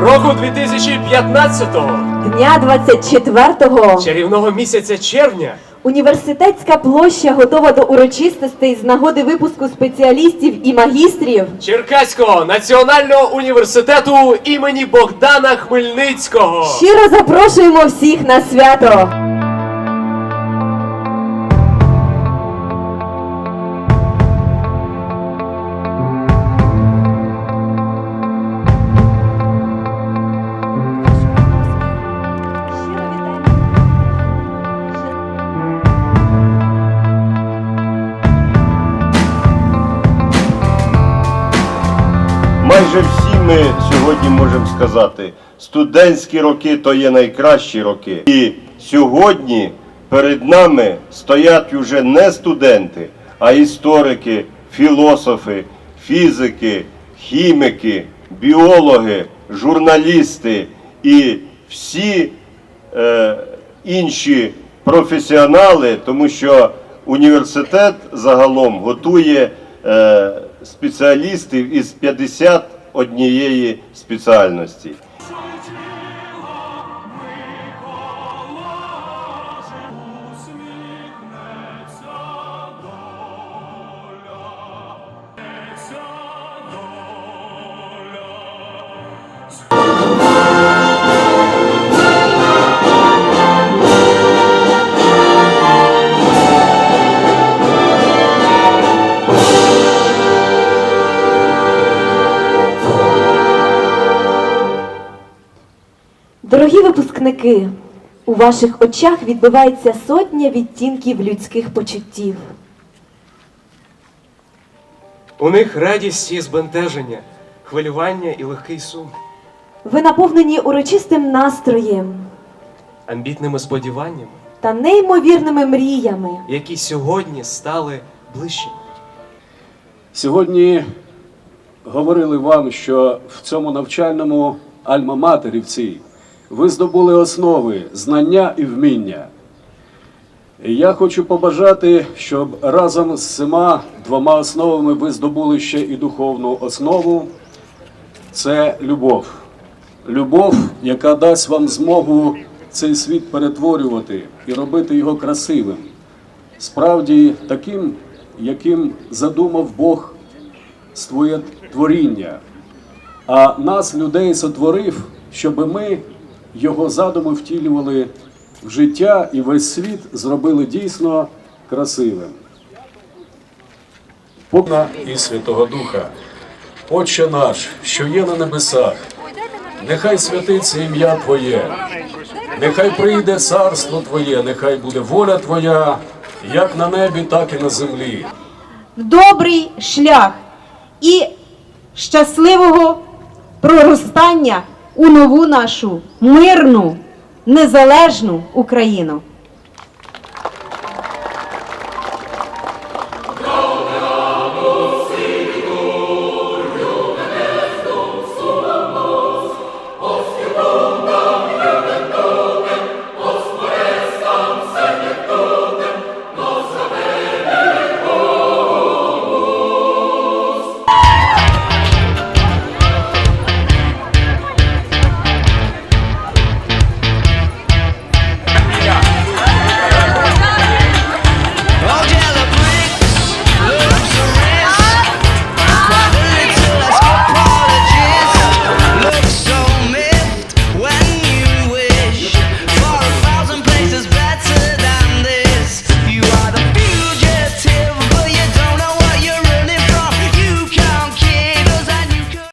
Року 2015-го, Дня 24-го чарівного місяця червня, університетська площа готова до урочистостей з нагоди випуску спеціалістів і магістрів. Черкаського національного університету імені Богдана Хмельницького. Щиро запрошуємо всіх на свято. Майже всі ми сьогодні можемо сказати, студентські роки то є найкращі роки. І сьогодні перед нами стоять уже не студенти, а історики, філософи, фізики, хіміки, біологи, журналісти і всі е, інші професіонали, тому що університет загалом готує е, спеціалістів із 51 спеціальності. Дорогі випускники, у ваших очах відбивається сотня відтінків людських почуттів. У них радість і збентеження, хвилювання і легкий сум, Ви наповнені урочистим настроєм амбітними сподіваннями, та неймовірними мріями. які сьогодні стали ближчими. Сьогодні говорили вам, що в цьому навчальному альма-матері в цій ви здобули основи, знання і вміння. Я хочу побажати, щоб разом з цими двома основами ви здобули ще і духовну основу це любов. Любов, яка дасть вам змогу цей світ перетворювати і робити його красивим, справді таким, яким задумав Бог своє творіння, а нас, людей, сотворив, щоб ми його задуми втілювали в життя і весь світ зробили дійсно красивим. Повна і Святого Духа, Отче наш, що є на небесах, нехай святиться ім'я Твоє, нехай прийде царство Твоє, нехай буде воля Твоя, як на небі, так і на землі. добрий шлях і щасливого проростання у нову нашу мирну, незалежну Україну.